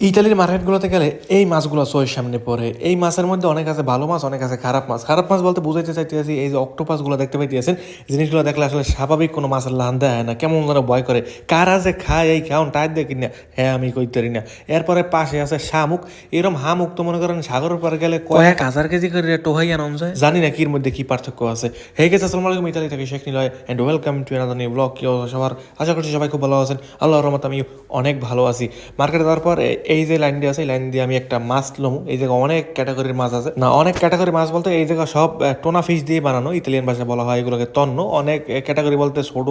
ইতালির মার্কেটগুলোতে গেলে এই মাছগুলো চোখের সামনে পড়ে। এই মাছের মধ্যে অনেক আছে ভালো মাছ অনেক আছে খারাপ মাছ। খারাপ মাছ বলতে বুঝাইতে চাইতেছি এই যে অক্টোপাসগুলো দেখতে পাইতেছেন জিনিসগুলো দেখলে আসলে স্বাভাবিক কোনো মাছের লান দেয় না কেমন যেন ভয় করে। কারা যে খায় এই খাওন টাইট দেখি না। হ্যাঁ আমি কইতে পারি না। এরপরে পাশে আছে শামুক। এরকম হামুক তো মনে করেন সাগরের পারে গেলে কয়েক হাজার কেজি করে টোহাই আনন্দ যায়। জানি না কির মধ্যে কি পার্থক্য আছে। হে গেছে আসসালামু আলাইকুম। ইতালি থেকে Sheikh Niloy and welcome to another new blog কি সবার? আশা করছি সবাই খুব ভালো আছেন। আল্লাহর রহমত আমি অনেক ভালো আছি। মার্কেটে যাওয়ার পর এই যে লাইন দিয়ে আছে, এই লাইন দিয়ে আমি একটা মাছ লমু। এই জায়গায় অনেক ক্যাটাগরির মাছ আছে। না, অনেক ক্যাটাগরি মাছ বলতে এই জায়গা সব টোনা ফিশ দিয়ে বানানো, ইতালিয়ান ভাষায় বলা হয় এগুলোকে তন্ন। অনেক ক্যাটাগরি বলতে ছোট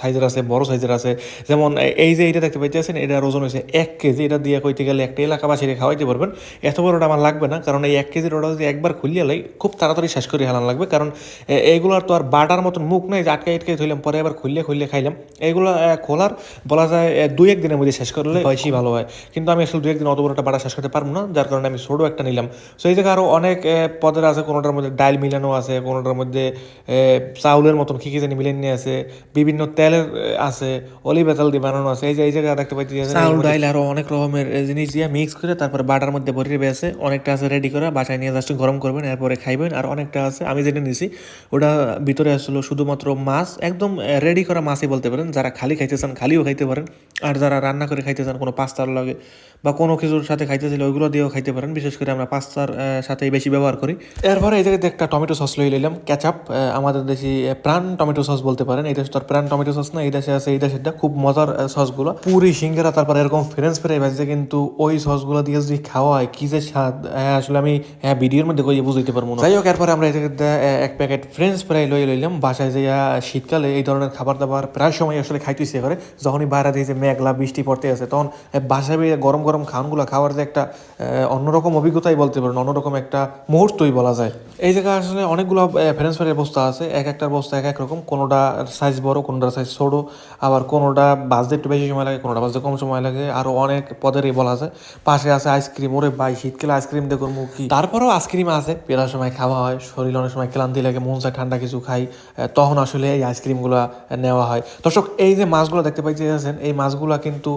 সাইজের আছে, বড় সাইজের আছে। যেমন এই যে এটা দেখতে পাইতেছেন এটার ওজন হয়েছে এক কেজি। এটা দিয়ে কইতে গেলে একটা এলাকাবাসীকে খাওয়াইতে পারবেন। এত বড়টা আমার লাগবে না, কারণ এই এক কেজির ওটা যদি একবার খুলিয়ে লাই, খুব তাড়াতাড়ি শেষ করে হেলান লাগবে। কারণ এইগুলোর তো আর বাটার মতন মুখ নেই আটকে আটকে ধরলাম পরে আবার খুললে খুললে খাইলাম। এইগুলো খোলার, বলা যায় দুই এক দিনের মধ্যে শেষ করলে বেশি ভালো হয়। কিন্তু আমি আসলে দুই একদিন অত বড় একটা বাটা শেষ করতে পারব না যার কারণে আমি ছোটো একটা নিলাম। সো এই জায়গায় আরও অনেক পদের আছে কোনোটার মধ্যে ডাইল মিলানো আছে কোনোটার মধ্যে চাউলের মতন কি কি জানি মিলেন নিয়ে আছে বিভিন্ন তেলের আছে অলিভ তেল দিয়ে বানানো আছে এই যে এই জায়গায় দেখতে পাইতে চাউল ডাইল আরও অনেক রকমের জিনিস দিয়ে মিক্স করে তারপরে বাটার মধ্যে ভরিয়ে বেছে অনেকটা আছে রেডি করা বাসায় নিয়ে জাস্ট গরম করবেন এরপরে খাইবেন আর অনেকটা আছে আমি যেটা নিছি ওটা ভিতরে আসলো শুধুমাত্র মাছ একদম রেডি করা মাছই বলতে পারেন যারা খালি খাইতে চান খালিও খাইতে পারেন। আর যারা রান্না করে খাইতে চান কোনো পাস্তার লাগে বা কোনো কিছুর সাথে খাইতে চাইলে ওইগুলো দিয়েও খাইতে পারেন। বিশেষ করে আমরা পাস্তার সাথেই বেশি ব্যবহার করি। এরপরে এই জায়গাতে একটা টমেটো সস লই নিলাম ক্যাচাপ আমাদের দেশি প্রাণ টমেটো সস বলতে পারেন। এই দেশে তো প্রাণ টমেটো সস না এই দেশে আছে এই দেশেরটা। খুব মজার সসগুলো। পুরি সিঙ্গারা তারপর এরকম ফ্রেঞ্চ ফ্রাই ভাজছে কিন্তু ওই সসগুলো দিয়ে যদি খাওয়া হয় কি যে স্বাদ। হ্যাঁ, আসলে আমি হ্যাঁ ভিডিওর মধ্যে কইয়ে বুঝাইতে পারব না। যাই হোক এরপরে আমরা এই জায়গাতে এক প্যাকেট ফ্রেঞ্চ ফ্রাই লই লইলাম। বাসায় যে শীতকালে এই ধরনের খাবার দাবার প্রায় সময় আসলে খাইতে ইচ্ছে করে যখনই বাইরে দিয়ে মেঘলা বৃষ্টি পড়তে আছে। তখন বাসায় বেরিয়ে গরম গরম খাওয়ানগুলো খাওয়ার যে একটা অন্যরকম অভিজ্ঞতাই বলতে পারেন, অন্যরকম একটা মুহূর্তই বলা যায়। এই জায়গায় আসলে অনেকগুলো ফ্রেঞ্চ ফ্রাইয়ের বস্তা আছে, এক একটার বস্তা এক এক রকম, কোনোটা সাইজ বড়, কোনোটা সাইজ ছোট, আবার কোনোটা বাজতে একটু বেশি সময় লাগে, কোনোটা বাজতে কম সময় লাগে আরও অনেক পদেরই বলা আছে। পাশে আছে আইসক্রিম ওরে ভাই, শীতকালে আইসক্রিম দেখুন মুখ তারপরেও আইসক্রিম আছে পেলার সময় খাওয়া হয়, শরীর অনেক সময় ক্লান্তি লাগে, মন চায় ঠান্ডা কিছু খাই তখন আসলে এই আইসক্রিমগুলো নেওয়া হয়। দর্শক, এই যে মাছগুলো দেখতে পাইতেছেন, এই মাছগুলো কিন্তু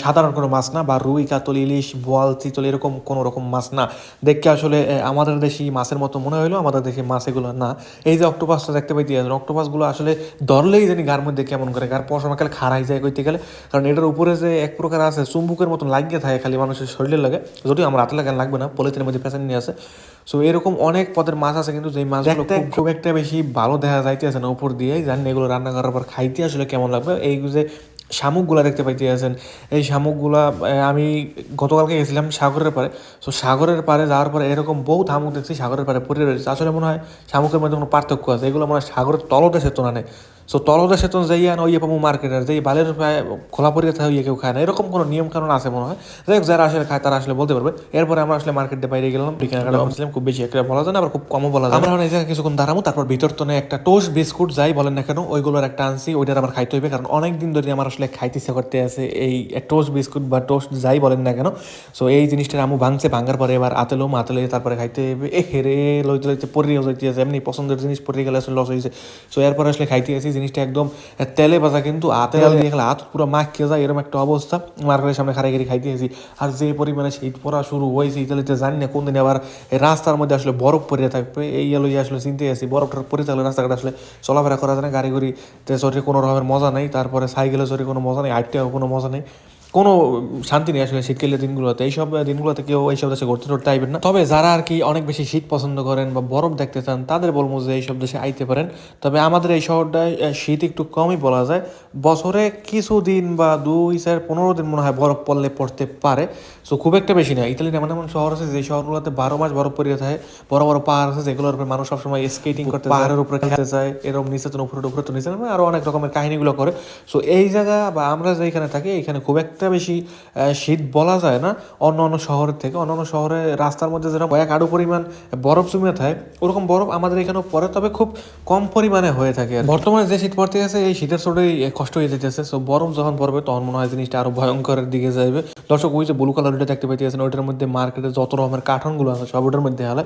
সাধারণ কোনো মাছ না বা রুই কাতল ইলিশ বোয়াল চিতল এরকম কোনো রকম মাছ না। দেখে আসলে আমাদের দেশি মাছের মতো মনে হইল আমাদের দেশি মাছ এগুলো না। এই যে অক্টোপাসটা দেখতে পাইতেছেন অক্টোপাসগুলো আসলে ধরলেই জানি গার মধ্যে কেমন করে গার পশমাকালে খাড়াই যায় কইতে গেলে। কারণ এটার উপরে যে এক প্রকার আছে চুম্বুকের মতন লাগিয়ে থাকে খালি মানুষের শরীরে লাগে। যদিও আমার হাতে লাগান লাগবে না পলিথিনের মধ্যে ফ্যাশন নিয়ে আছে সো এরকম অনেক পদের মাছ আছে কিন্তু যেই মাছগুলো খুব- খুব একটা বেশি ভালো দেখা যাইতেছে না উপর দিয়ে জানি এগুলো রান্না করার পর খাইতে আসলে কেমন লাগবে। এই যে শামুকগুলা দেখতে পাইতে আছেন। এই শামুকগুলা আমি গতকালকে গেছিলাম সাগরের পারে সো সাগরের পারে যাওয়ার পরে এরকম বহু শামুক দেখছি, সাগরের পারে পড়ে রয়েছে। আসলে মনে হয় শামুকের মধ্যে কোনো পার্থক্য আছে। এগুলো মনে হয় সাগরের তলদেশে তো নেই সো তলদেশে তো যাইয়া না ওই পাবো মার্কেটের যেই বালের প্রায় খোলা পড়ে থাকে ওই কেউ খায় না। এরকম কোনো নিয়ম কানুন আছে মনে হয়? যাই হোক যারা আসলে খায় তারা আসলে বলতে পারবে। এরপরে আমরা আসলে মার্কেটে বাইরে গেলাম কেনাকাটা করছিলাম খুব বেশি একটা বলা যায় না আবার খুব কমও বলা যায় আমরা এখন এই জায়গায় কিছুক্ষণ দাঁড়াবো তারপর ভিতর তো একটা টোস্ট বিস্কুট যাই বলেন না কেন ওইগুলোর একটা আনছি ওইটার আবার খাইতে হইবে কারণ অনেক দিন ধরে আমার আসলে খাইতে ইচ্ছা করতে আছে এই টোস্ট বিস্কুট বা টোস্ট যাই বলেন না কেন। সো এই জিনিসটা আমু ভাঙছে ভাঙার পরে এবার আতেলো আতেলে তারপরে খাইতে হইবে। এ হেরে লইতে লইতে পরিয়ে যাইতে আছে এমনি পছন্দের জিনিস পরিয়ে গেলে আসলে লস হয়েছে সো এরপর আসলে খাইতে আসি জিনিসটা একদম তেলে বাজা কিন্তু হাতে দেখলে হাত পুরো মাখিয়ে যায়, এরকম একটা অবস্থা। মার্কেটের সামনে খারাই খারাই খাইতে আসি আর যে পরিমাণে শীত পড়া শুরু হয়েছে ইতালিতে, জানি না কোন দিন আবার রাস্তার মধ্যে আসলে বরফ পড়ে থাকবে। এই এলো আসলে চিনতে আসি বরফটার পরে থাকলে রাস্তাঘাটে আসলে চলাফেরা করা যায় না গাড়ি ঘুরি চড়ে কোনো রকমের মজা নেই, তারপরে সাইকেলে চড়ে কোনো মজা নেই আটটাও কোনো মজা নেই। কোনো শান্তি নেই আসলে শীতকালের দিনগুলোতে। এইসব দিনগুলোতে কেউ এইসব দেশে ঘুরতে টুরতে আইবেন না। তবে যারা আর কি অনেক বেশি শীত পছন্দ করেন বা বরফ দেখতে চান তাদের বলব যে এইসব দেশে আইতে পারেন। তবে আমাদের এই শহরটায় শীত একটু কমই বলা যায়। বছরে কিছু দিন বা দুই চার পনেরো দিন মনে হয় বরফ পড়লে পড়তে পারে। সো খুব একটা বেশি না। ইতালির এমন এমন শহর আছে যে শহরগুলোতে বারো মাস বরফ পড়িয়ে থাকে। বড় বড় পাহাড় আছে যেগুলোর উপরে মানুষ সবসময় স্কেটিং করতে পাহাড়ের উপরে খেলতে চায় এরকম নিচে তো উপরে উপরে তো নিচে নামে, আরও অনেক রকমের কাহিনীগুলো করে। সো এই জায়গা বা আমরা যেখানে থাকি এখানে খুব একটা বেশি শীত বলা যায় না। অন্য অন্য শহরের থেকে, অন্য অন্য শহরে রাস্তার মধ্যে যেরকম কয়েক আড়ু পরিমাণ বরফ জমে থাকে, ওরকম বরফ আমাদের এখানেও পরে তবে খুব কম পরিমাণে হয়ে থাকে বর্তমানে যে শীত পড়তে আছে এই শীতের ছোটই কষ্ট হয়ে যেতেছে। সো বরফ যখন পড়বে, তখন মনে হয় জিনিসটা আরও ভয়ঙ্করের দিকে যাবে দর্শক, ওই যে ব্লু কালার ওইটা দেখতে পাইতেছেন ওইটার মধ্যে মার্কেটে যত রকমের কার্টনগুলো আছে, সব ওটার মধ্যে হালে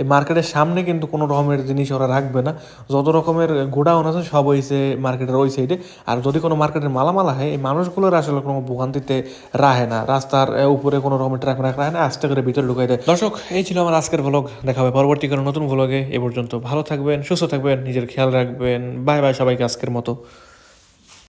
এই মার্কেটের সামনে কিন্তু কোনো রকমের জিনিস ওরা রাখবে না। যত রকমের গোডাউন আছে, সব হয়েছে মার্কেটের ওই সাইডে আর যদি কোনো মার্কেটের মালামালা হয় এই মানুষগুলোর আসলে কোনো ভোগান্তি দিতে রাহে না। রাস্তার উপরে কোনো রকমের ট্রাক রাখা হয় না, আস্তে করে ভিতরে ঢুকাই দেয়। দর্শক, এই ছিল আমার আজকের ভ্লগ দেখা হবে পরবর্তী কোনো নতুন ভ্লগে এ পর্যন্ত ভালো থাকবেন, সুস্থ থাকবেন, নিজের খেয়াল রাখবেন। বাই বাই সবাইকে আজকের মতো।